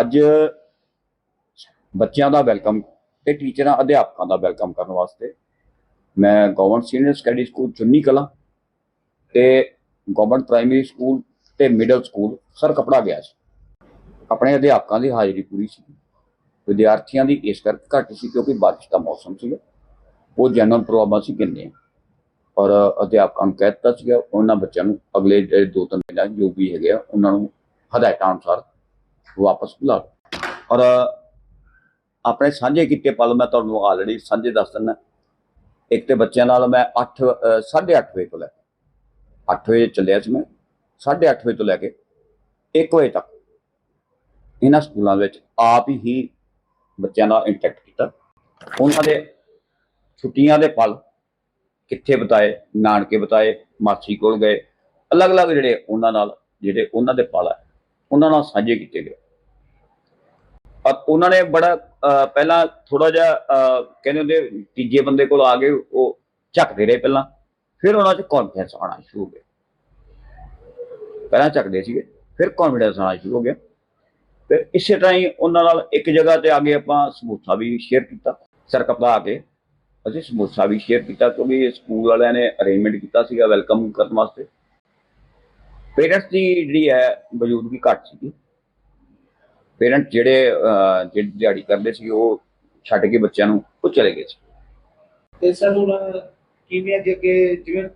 ਅੱਜ ਬੱਚਿਆਂ ਦਾ ਵੈਲਕਮ ਤੇ ਟੀਚਰਾਂ, ਅਧਿਆਪਕਾਂ ਦਾ ਵੈਲਕਮ ਕਰਨ ਵਾਸਤੇ ਮੈਂ government senior secondary school Chunni Kalan ਤੇ ਗਵਰਨਮੈਂਟ ਪ੍ਰਾਇਮਰੀ ਸਕੂਲ ਤੇ ਮਿਡਲ ਸਕੂਲ ਸਰ ਕਪੜਾ ਗਿਆ ਸੀ। ਆਪਣੇ ਅਧਿਆਪਕਾਂ ਦੀ ਹਾਜ਼ਰੀ ਪੂਰੀ ਸੀ। ਵਿਦਿਆਰਥੀਆਂ ਦੀ ਇਸ ਕਰਕੇ ਘੱਟ ਸੀ ਕਿਉਂਕਿ ਬਾਰਿਸ਼ ਦਾ ਮੌਸਮ ਸੀ। ਉਹ ਜਨਰਲ ਪ੍ਰੋਬਲਮ ਸੀ ਕਿੰਨੇ। ਔਰ ਅਧਿਆਪਕਾਂ ਨੂੰ ਕਹਿ ਦਿੱਤਾ ਸੀਗਾ, ਉਹਨਾਂ ਬੱਚਿਆਂ ਨੂੰ ਅਗਲੇ ਜਿਹੜੇ ਦੋ ਤਿੰਨ ਦਿਨਾਂ ਜੋ ਵੀ ਹੈਗੇ ਆ, ਉਹਨਾਂ ਨੂੰ ਹਦਾਇਤਾਂ ਅਨੁਸਾਰ ਵਾਪਸ ਬੁਲਾ ਔਰ ਆਪਣੇ ਸਾਂਝੇ ਕੀਤੇ ਪਲ ਮੈਂ ਤੁਹਾਨੂੰ ਆਲਰੇਡੀ ਸਾਂਝੇ ਦੱਸ ਦਿੰਦਾ। ਇੱਕ ਤੇ ਬੱਚਿਆਂ ਨਾਲ ਮੈਂ 8 8:30 ਵਜੇ ਤੋਂ ਲੈ ਕੇ 8 ਵਜੇ ਚੱਲਿਆ ਸੀ ਮੈਂ 8:30 ਵਜੇ ਤੋਂ ਲੈ ਕੇ 1 ਵਜੇ ਤੱਕ ਇਹਨਾਂ ਸਕੂਲਾਂ ਵਿੱਚ ਆਪ ਹੀ ਬੱਚਿਆਂ ਨਾਲ ਇੰਟਰੈਕਟ ਕੀਤਾ। ਉਹਨਾਂ ਦੇ ਛੁੱਟੀਆਂ ਦੇ ਪਲ ਕਿੱਥੇ ਬਤਾਏ, ਨਾਨਕੇ ਬਤਾਏ, ਮਾਸੀ ਕੋਲ ਗਏ, ਅਲੱਗ-ਅਲੱਗ ਜਿਹੜੇ ਉਹਨਾਂ ਨਾਲ, ਜਿਹੜੇ ਉਹਨਾਂ ਦੇ ਪਲ ਹੈ ਉਹਨਾਂ ਨਾਲ ਸਾਂਝੇ ਕੀਤੇ ਗਏ। ਔਰ ਉਹਨਾਂ ਨੇ ਬੜਾ ਪਹਿਲਾਂ ਥੋੜਾ ਜਿਹਾ ਅਹ, ਕਹਿੰਦੇ ਹੁੰਦੇ ਤੀਜੇ ਬੰਦੇ ਕੋਲ ਆ ਗਏ ਉਹ ਝੱਕਦੇ ਰਹੇ ਪਹਿਲਾਂ ਫਿਰ ਉਹਨਾਂ 'ਚ ਕੌਨਫੀਡੈਂਸ ਆਉਣਾ ਸ਼ੁਰੂ ਹੋ ਗਿਆ। ਪਹਿਲਾਂ ਝੱਕਦੇ ਸੀਗੇ ਫਿਰ ਕੌਨਫੀਡੈਂਸ ਆਉਣਾ ਸ਼ੁਰੂ ਹੋ ਗਿਆ। ਫਿਰ ਇਸੇ ਤਰ੍ਹਾਂ ਹੀ ਉਹਨਾਂ ਨਾਲ ਇੱਕ ਜਗ੍ਹਾ ਤੇ ਆ ਕੇ ਆਪਾਂ ਸਮੋਸਾ ਵੀ ਸ਼ੇਅਰ ਕੀਤਾ ਸਰਕਪੜਾ ਆ ਕੇ। ਅਸੀਂ ਸਮੋਸਾ ਵੀ ਸ਼ੇਅਰ ਕੀਤਾ ਕਿਉਂਕਿ ਸਕੂਲ ਵਾਲਿਆਂ ਨੇ ਅਰੇਂਜਮੈਂਟ ਕੀਤਾ ਸੀਗਾ ਵੈਲਕਮ ਕਰਨ ਵਾਸਤੇ। ਪੇਰੈਂਟਸ ਦੀ ਜਿਹੜੀ ਹੈ ਮੌਜੂਦਗੀ ਘੱਟ ਸੀਗੀ। ਪੇਰੈਂਟ ਜਿਹੜੇ ਅਹ, ਜਿਹੜੀ ਦਿਹਾੜੀ ਕਰਦੇ ਸੀ ਉਹ ਛੱਡ ਕੇ ਬੱਚਿਆਂ ਨੂੰ ਉਹ ਚਲੇ ਗਏ ਸੀ। ਤੇ ਸਰ ਹੁਣ ਕਿਵੇਂ ਅੱਗੇ ਅੱਗੇ ਜਿਵੇਂ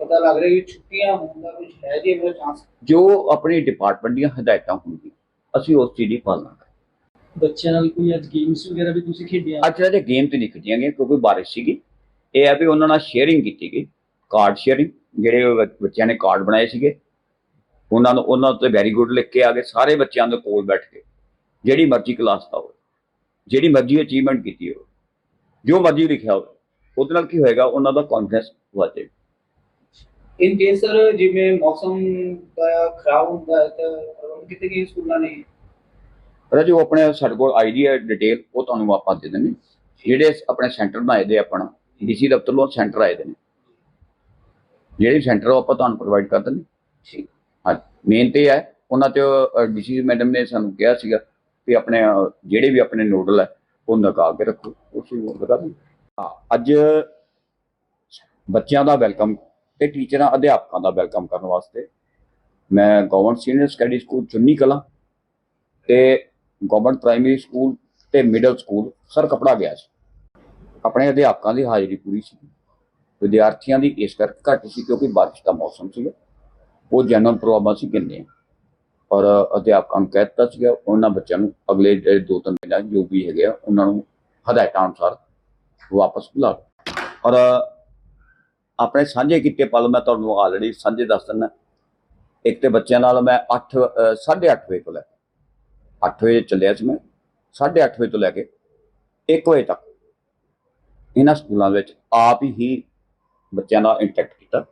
ਪਤਾ ਲੱਗ ਰਿਹਾ ਕਿ ਛੁੱਟੀਆਂ ਹੋਣ ਦਾ ਕੁਝ ਹੈ ਜੀ ਇਹਦਾ ਚਾਂਸ ਜੋ ਆਪਣੀ ਡਿਪਾਰਟਮੈਂਟ ਦੀਆਂ ਹਦਾਇਤਾਂ ਹੋਣਗੀਆਂ ਅਸੀਂ ਉਸ ਚੀਜ਼ ਦੀ ਪਾਲਣਾ ਕਰਾਂਗੇ। ਬੱਚਿਆਂ ਨਾਲ ਕੋਈ ਅੱਜ ਗੇਮਸ ਵਗੈਰਾ ਵੀ ਤੁਸੀਂ ਖੇਡੀਆਂ? ਅੱਜ ਜਿਹੜੇ ਗੇਮ ਤੇ ਨਹੀਂ ਖੇਡੀਆਂ ਗਈਆਂ ਕਿਉਂਕਿ ਬਾਰਿਸ਼ ਸੀਗੀ। ਇਹ ਹੈ ਵੀ ਉਹਨਾਂ ਨਾਲ ਸ਼ੇਅਰਿੰਗ ਕੀਤੀ ਗਈ ਕਾਰਡ ਸ਼ੇਅਰਿੰਗ ਜਿਹੜੇ ਬੱਚਿਆਂ ਨੇ ਕਾਰਡ ਬਣਾਏ ਸੀਗੇ। ਉਹਨਾਂ ਨੂੰ ਉਹਨਾਂ ਉੱਤੇ ਵੈਰੀ ਗੁੱਡ ਲਿਖ ਕੇ ਆ ਗਏ ਸਾਰੇ ਬੱਚਿਆਂ ਦੇ ਕੋਲ ਬੈਠ ਕੇ। ਜਿਹੜੀ ਮਰਜ਼ੀ ਕਲਾਸ ਦਾ ਹੋਵੇ ਜਿਹੜੀ ਮਰਜ਼ੀ ਅਚੀਵਮੈਂਟ ਕੀਤੀ ਹੋਵੇ ਜੋ ਮਰਜ਼ੀ ਲਿਖਿਆ ਹੋਵੇ ਉਹਦੇ ਨਾਲ ਕੀ ਹੋਏਗਾ ਉਹਨਾਂ ਦਾ ਕੌਨਫੀਡੈਂਸ ਵਧੇ। ਇਨ ਕੇਸ ਸਰ ਜਿਵੇਂ ਮੌਸਮ ਦਾ ਖਰਾਬ ਹੁੰਦਾ ਹੈ ਤਾਂ ਕੀਤੇ ਗਏ ਸਕੂਲਾਂ ਨੇ ਪਰ ਜੋ ਆਪਣੇ ਸਾਡੇ ਕੋਲ ਆਈਡੀ ਹੈ ਡਿਟੇਲ ਉਹ ਤੁਹਾਨੂੰ ਆਪਾਂ ਦੇ ਦਿੰਦੇ। ਜਿਹੜੇ ਆਪਣੇ ਸੈਂਟਰ ਬਣਾਏ ਦੇ ਆਪਣਾ ਡੀਸੀ ਦਫ਼ਤਰ ਵੱਲੋਂ ਸੈਂਟਰ ਆਏ ਦੇ ਨੇ। ਜਿਹੜੇ ਸੈਂਟਰ ਉਹ ਆਪਾਂ ਤੁਹਾਨੂੰ ਪ੍ਰੋਵਾਈਡ ਕਰ ਦਿੰਦੇ। ਠੀਕ। ਹਾਂ ਮੇਨ ਤੇ ਇਹ ਹੈ, ਉਹਨਾਂ ਤੇ ਡੀਸੀ ਮੈਡਮ ਨੇ ਸਾਨੂੰ ਕਿਹਾ ਸੀਗਾ ਵੀ ਆਪਣੇ ਜਿਹੜੇ ਵੀ ਆਪਣੇ ਨੋਡਲ ਹੈ, ਉਹ ਲਗਾ ਕੇ ਰੱਖੋ। ਉਸ ਨੂੰ ਲਗਾ ਦਿਓ। ਹਾਂ, ਅੱਜ ਬੱਚਿਆਂ ਦਾ ਵੈਲਕਮ ਤੇ ਟੀਚਰਾਂ ਅਧਿਆਪਕਾਂ ਦਾ ਵੈਲਕਮ ਕਰਨ ਵਾਸਤੇ ਮੈਂ government senior secondary school Chunni Kalan ਤੇ ਗਵਰਨਮੈਂਟ ਪ੍ਰਾਇਮਰੀ ਸਕੂਲ ਤੇ ਮਿਡਲ ਸਕੂਲ ਸਰ ਕਪੜਾ ਗਿਆ ਸੀ। ਆਪਣੇ ਅਧਿਆਪਕਾਂ ਦੀ ਹਾਜ਼ਰੀ ਪੂਰੀ ਸੀ। ਵਿਦਿਆਰਥੀਆਂ ਦੀ ਇਸ ਕਰਕੇ ਘੱਟ ਸੀ ਕਿਉਂਕਿ ਬਾਰਿਸ਼ ਦਾ ਮੌਸਮ ਸੀਗਾ। ਉਹ ਜਨਰਲ ਪ੍ਰੋਗਰਾਮਾਂ ਸੀ ਕਿੰਨੇ ਔਰ ਅਧਿਆਪਕਾਂ ਨੂੰ ਕਹਿ ਦਿੱਤਾ ਸੀਗਾ, ਉਹਨਾਂ ਬੱਚਿਆਂ ਨੂੰ ਅਗਲੇ ਜਿਹੜੇ ਦੋ ਤਿੰਨ ਦਿਨਾਂ ਜੋ ਵੀ ਹੈਗੇ ਆ, ਉਹਨਾਂ ਨੂੰ ਹਦਾਇਤਾਂ ਅਨੁਸਾਰ ਵਾਪਸ ਬੁਲਾ ਔਰ ਆਪਣੇ ਸਾਂਝੇ ਕੀਤੇ ਪਲ ਮੈਂ ਤੁਹਾਨੂੰ ਆਲਰੇਡੀ ਸਾਂਝੇ ਦੱਸ ਦਿੰਦਾ। ਇੱਕ ਤੇ ਬੱਚਿਆਂ ਨਾਲ ਮੈਂ 8 8:30 ਵਜੇ ਤੋਂ ਲੈ ਕੇ 8 ਵਜੇ ਚੱਲਿਆ ਸੀ ਮੈਂ 8:30 ਵਜੇ ਤੋਂ ਲੈ ਕੇ 1 ਵਜੇ ਤੱਕ ਇਹਨਾਂ ਸਕੂਲਾਂ ਵਿੱਚ ਆਪ ਹੀ ਬੱਚਿਆਂ ਨਾਲ ਇੰਟਰੈਕਟ ਕੀਤਾ।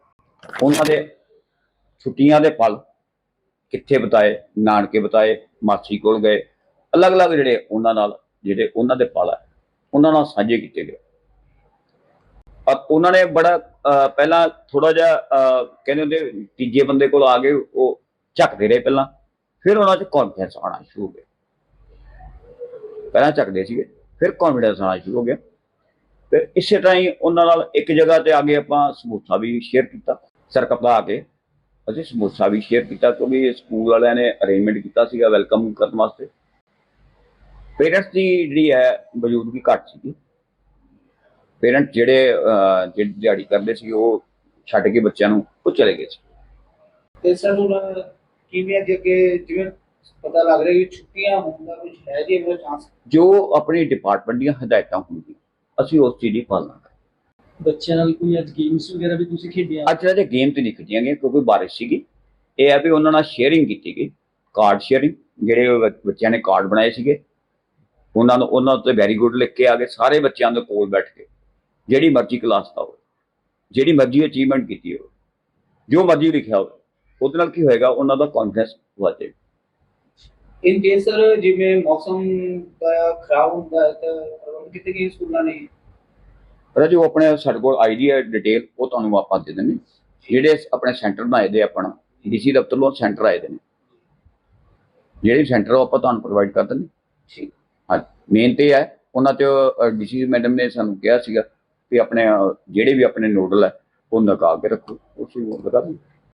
ਉਹਨਾਂ ਦੇ ਛੁੱਟੀਆਂ ਦੇ ਪਲ ਕਿੱਥੇ ਬਤਾਏ, ਨਾਨਕੇ ਬਤਾਏ, ਮਾਸੀ ਕੋਲ ਗਏ। ਅਲੱਗ-ਅਲੱਗ ਜਿਹੜੇ ਉਹਨਾਂ ਨਾਲ, ਜਿਹੜੇ ਉਹਨਾਂ ਦੇ ਪਲ ਆ, ਉਹਨਾਂ ਨਾਲ ਸਾਂਝੇ ਕੀਤੇ ਗਏ। ਔਰ ਉਹਨਾਂ ਨੇ ਬੜਾ ਪਹਿਲਾਂ ਥੋੜਾ ਜਿਹਾ ਕਹਿੰਦੇ ਹੁੰਦੇ, ਤੀਜੇ ਬੰਦੇ ਕੋਲ ਆ ਗਏ, ਉਹ ਝੱਕਦੇ ਰਹੇ ਪਹਿਲਾਂ। ਫਿਰ ਉਹਨਾਂ 'ਚ ਕੌਨਫੀਡੈਂਸ ਆਉਣਾ ਸ਼ੁਰੂ ਹੋ ਗਿਆ। ਪਹਿਲਾਂ ਝੱਕਦੇ ਸੀਗੇ, ਫਿਰ ਕੌਨਫੀਡੈਂਸ ਆਉਣਾ ਸ਼ੁਰੂ ਹੋ ਗਿਆ। ਫਿਰ ਇਸੇ ਤਰ੍ਹਾਂ ਹੀ ਉਹਨਾਂ ਨਾਲ ਇੱਕ ਜਗ੍ਹਾ ਤੇ ਆ ਕੇ ਆਪਾਂ ਸਮੂਥਾ ਵੀ ਸ਼ੇਅਰ ਕੀਤਾ ਸਰਕਪੜਾ ਆ ਕੇ। ਅਸੀਂ ਸਮੋਸਾ ਵੀ ਸ਼ੇਅਰ ਕੀਤਾ ਕਿਉਂਕਿ ਸਕੂਲ ਵਾਲਿਆਂ ਨੇ ਅਰੇਂਜਮੈਂਟ ਕੀਤਾ ਸੀਗਾ ਵੈਲਕਮ ਕਰਨ ਵਾਸਤੇ। ਪੇਰੈਂਟਸ ਦੀ ਜਿਹੜੀ ਹੈ ਮੌਜੂਦਗੀ ਘੱਟ ਸੀਗੀ। ਪੇਰੈਂਟ ਜਿਹੜੇ ਜਿਹੜੀ ਦਿਹਾੜੀ ਕਰਦੇ ਸੀ ਉਹ ਛੱਡ ਕੇ ਬੱਚਿਆਂ ਨੂੰ ਉਹ ਚਲੇ ਗਏ ਸੀ। ਤੇ ਸਰ ਹੁਣ ਕਿਵੇਂ ਅੱਗੇ ਅੱਗੇ ਜਿਵੇਂ ਪਤਾ ਲੱਗ ਰਿਹਾ ਕਿ ਛੁੱਟੀਆਂ ਹੋਣ ਦਾ ਕੁਝ ਹੈ ਜੀ ਇਹਦਾ ਚਾਂਸ ਜੋ ਆਪਣੀ ਡਿਪਾਰਟਮੈਂਟ ਦੀਆਂ ਹਦਾਇਤਾਂ ਹੋਣਗੀਆਂ ਅਸੀਂ ਉਸ ਚੀਜ਼ ਦੀ ਪਾਲਣਾ ਬੱਚਿਆਂ ਨਾਲ ਕੋਈ ਅੱਜ ਗੇਮਸ ਵਗੈਰਾ ਵੀ ਤੁਸੀਂ ਖੇਡੀਆਂ? ਅੱਜ ਜਿਹੜੇ ਗੇਮ ਤੇ ਨਹੀਂ ਖੇਡੀਆਂ ਗਈਆਂ ਕਿਉਂਕਿ ਬਾਰਿਸ਼ ਸੀਗੀ। ਇਹ ਹੈ ਵੀ ਉਹਨਾਂ ਨਾਲ ਸ਼ੇਅਰਿੰਗ ਕੀਤੀ ਗਈ ਕਾਰਡ ਸ਼ੇਅਰਿੰਗ ਜਿਹੜੇ ਬੱਚਿਆਂ ਨੇ ਕਾਰਡ ਬਣਾਏ ਸੀਗੇ। ਉਹਨਾਂ ਨੂੰ ਉਹਨਾਂ ਉੱਤੇ ਵੈਰੀ ਗੁੱਡ ਲਿਖ ਕੇ ਆ ਗਏ ਸਾਰੇ ਬੱਚਿਆਂ ਦੇ ਕੋਲ ਬੈਠ ਕੇ। ਜਿਹੜੀ ਮਰਜ਼ੀ ਕਲਾਸ ਦਾ ਹੋਵੇ ਜਿਹੜੀ ਮਰਜ਼ੀ ਅਚੀਵਮੈਂਟ ਕੀਤੀ ਹੋਵੇ ਜੋ ਮਰਜ਼ੀ ਲਿਖਿਆ ਹੋਵੇ ਉਹਦੇ ਨਾਲ ਕੀ ਹੋਏਗਾ ਉਹਨਾਂ ਦਾ ਕੌਨਫੀਡੈਂਸ ਵਧੇ ਇਨ ਕੇਸ ਸਰ ਜਿਵੇਂ ਮੌਸਮ ਦਾ ਖਰਾਬ ਹੁੰਦਾ ਹੈ ਤਾਂ ਕੀਤੇ ਗਏ ਸਕੂਲਾਂ ਨੇ ਪਰ ਜੋ ਆਪਣੇ ਸਾਡੇ ਕੋਲ ਆਈਡੀ ਹੈ ਡਿਟੇਲ ਉਹ ਤੁਹਾਨੂੰ ਆਪਾਂ ਦੇ ਦਿੰਦੇ ਜਿਹੜੇ ਆਪਣੇ ਸੈਂਟਰ ਬਣਾਏ ਦੇ ਆਪਣਾ ਡੀਸੀ ਦਫ਼ਤਰ ਵੱਲੋਂ ਸੈਂਟਰ ਆਏ ਦੇ ਨੇ। ਜਿਹੜੇ ਸੈਂਟਰ ਉਹ ਆਪਾਂ ਤੁਹਾਨੂੰ ਪ੍ਰੋਵਾਈਡ ਕਰ ਦਿੰਦੇ ਠੀਕ। ਹਾਂ ਮੇਨ ਤੇ ਹੈ ਉਹਨਾਂ ਤੇ ਡੀਸੀ ਮੈਡਮ ਨੇ ਸਾਨੂੰ ਕਿਹਾ ਸੀਗਾ ਕਿ ਆਪਣੇ ਜਿਹੜੇ ਵੀ ਆਪਣੇ ਨੋਡਲ ਹੈ ਉਹ ਲਗਾ ਕੇ ਰੱਖੋ। ਉਸ ਨੂੰ ਲਗਾ ਦਿਓ।